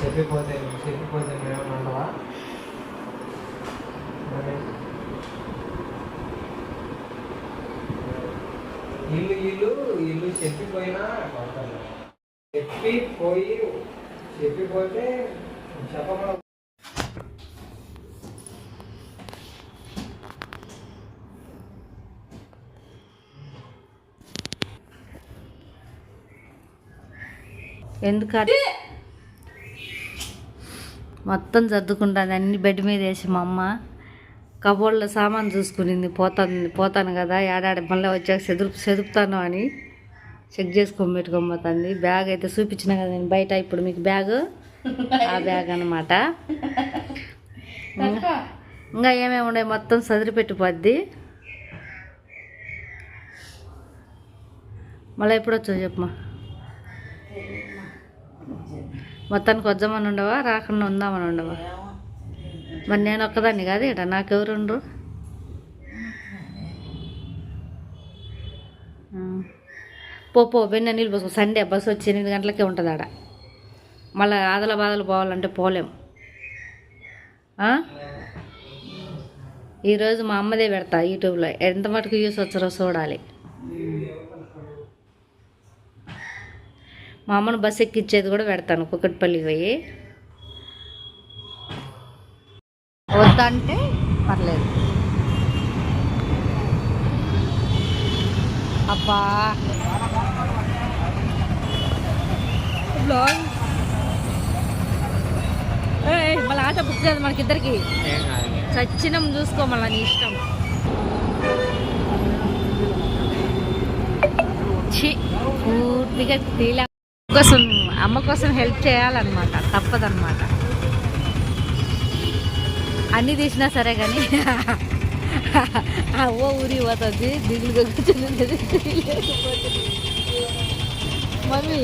చెప్పిపోతే చెప్పిపోతే మేము ఉండవా ఇల్లు ఇల్లు ఇల్లు చెప్పిపోయినా కొడతారు. చెప్పి పోయి చెప్పిపోతే చెప్పకుండా ఎందుకంటే మొత్తం సర్దుకుంటాను అన్ని బెడ్ మీద వేసి మా అమ్మ కబోర్డ్లో సామాన్ చూసుకునింది. పోతాను పోతాను కదా ఏడాడ మళ్ళీ వచ్చాక సెదురు సెదుపుతాను అని చెక్ చేసుకొని పెట్టుకొని పోతుంది. బ్యాగ్ అయితే చూపించిన కదా నేను బయట ఇప్పుడు మీకు బ్యాగ్? ఆ బ్యాగ్ అనమాట ఇంకా ఏమేమి ఉన్నాయి? మొత్తం సదిరి పెట్టిపోద్ది. మళ్ళీ ఎప్పుడు వచ్చావు చెప్పమా మొత్తానికి వద్దామని ఉండవా? రాకుండా ఉందామని ఉండవా? మరి నేను ఒక్కదాన్ని కాదు ఇట నాకెవరు ఉండరు పోపో పో పో నీళ్ళు పోసుకో. సండే బస్సు వచ్చి ఎనిమిది గంటలకే ఉంటుంది ఆడ. మళ్ళీ ఆదల బాధలు పోవాలంటే పోలేం. ఈరోజు మా అమ్మదే పెడతా యూట్యూబ్లో. ఎంత మటుకు యూస్ వచ్చారో చూడాలి. మా అమ్మను బస్ ఎక్కించేది కూడా పెడతాను కుక్కటిపల్లి పోయి. వద్దంటే పర్లేదు. అబ్బా. మళ్ళీ ఆటో బుక్ కాదు మనకిద్దరికి. ఏం చచ్చినం చూసుకో మళ్ళీ నీ ఇష్టం. పూర్తిగా తీలా కోసం అమ్మ కోసం హెల్ప్ చేయాలన్నమాట. తప్పదన్నమాట. అన్నీ తీసినా సరే కానీ అవ్వ ఊరి పోతుంది దిగులు కూర్చుని మమ్మీ.